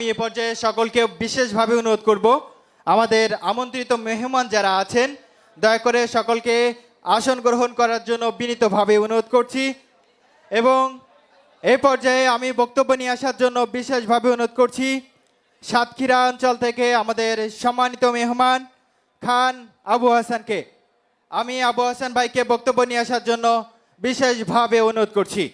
আমি এ পর্যায়ে সকলকে বিশেষভাবে অনুরোধ করব, আমাদের আমন্ত্রিত মেহমান যারা আছেন, দয়া করে সকলকে আসন গ্রহণ করার জন্য বিনীতভাবে অনুরোধ করছি এবং এ পর্যায়ে আমি বক্তব্য নিয়ে আসার জন্য বিশেষভাবে অনুরোধ করছি। সাতক্ষীরা অঞ্চল থেকে আমাদের সম্মানিত মেহমান খান আবু হাসানকে। আমি আবু হাসান ভাইকে বক্তব্য নিয়ে আসার জন্য বিশেষভাবে অনুরোধ করছি।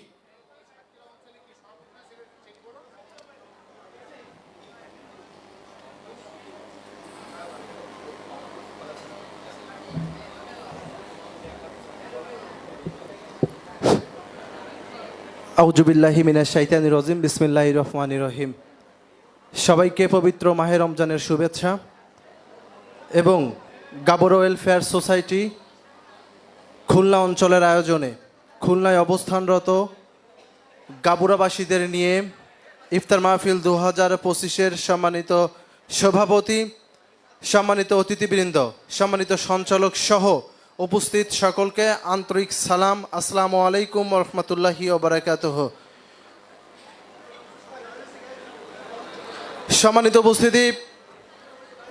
আউজুবিল্লাহি মিনাশ শাইতানির রজিম, বিসমিল্লাহির রহমানির রহিম। সবাইকে পবিত্র মাহে রমজানের শুভেচ্ছা এবং গাবর ওয়েলফেয়ার সোসাইটি খুলনা অঞ্চলের আয়োজনে খুলনায় অবস্থানরত গাবুরাবাসীদের নিয়ে ইফতার মাহফিল দু হাজার পঁচিশের সম্মানিত সভাপতি, সম্মানিত অতিথিবৃন্দ, সম্মানিত সঞ্চালক সহ উপস্থিত সকলকে আন্তরিক সালাম। আসসালামু আলাইকুম রহমতুল্লাহি ওবরাকাতহ সম্মানিত উপস্থিতি,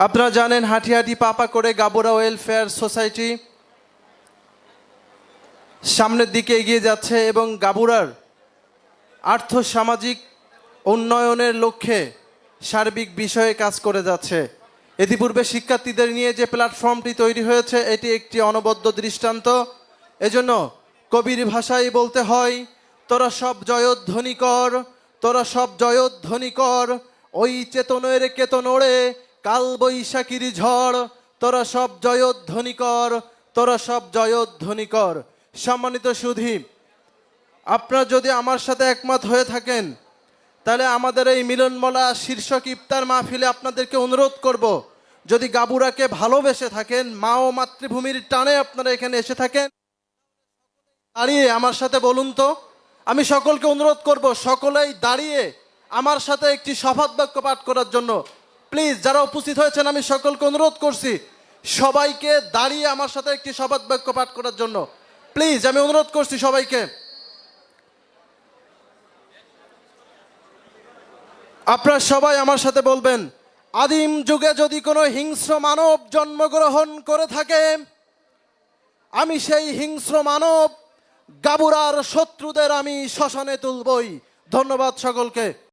আপনারা জানেন হাঁটি হাঁটি পাপা করে গাবুরা ওয়েলফেয়ার সোসাইটি সামনের দিকে এগিয়ে যাচ্ছে এবং গাবুরার আর্থ সামাজিক উন্নয়নের লক্ষ্যে সার্বিক বিষয়ে কাজ করে যাচ্ছে। ইতিপূর্বে শিক্ষার্থীদের নিয়ে যে প্ল্যাটফর্মটি তৈরি হয়েছে, এটি একটি অনবদ্য দৃষ্টান্ত। এজন্য কবির ভাষায় বলতে হয়, তোরা সব জয়ধ্বনি কর তোরা সব জয়ধ্বনি কর ওই চেতনের কেতন ওড়ে কাল বৈশাখীর ঝড়, তোরা সব জয়ধ্বনি কর তোরা সব জয়ধ্বনি কর সম্মানিত সুধী, আপনারা যদি আমার সাথে একমত হয়ে থাকেন তাহলে আমাদের এই মিলনমলা শীর্ষক ইফতার মাহফিলে আপনাদেরকে অনুরোধ করব, যদি গাবুরাকে ভালোবেসে থাকেন, মা ও মাতৃভূমির টানে আপনারা এখানে এসে থাকেন। দাঁড়িয়ে আমার সাথে বলুন তো, আমি সকলকে অনুরোধ করব, সকলেই দাঁড়িয়ে আমার সাথে একটি শপথ বাক্য পাঠ করার জন্য। প্লিজ, যারা উপস্থিত হয়েছেন, আমি সকলকে অনুরোধ করছি, সবাইকে দাঁড়িয়ে আমার সাথে একটি শপথ বাক্য পাঠ করার জন্য। প্লিজ, আমি অনুরোধ করছি সবাইকে। আপনারা সবাই আমার সাথে বলবেন, আদিম যুগে যদি কোনো হিংস্র মানব জন্মগ্রহণ করে থাকে, আমি সেই হিংস্র মানব গাবুরার শত্রুদের আমি শ্মশানে তুলবই। ধন্যবাদ সকলকে।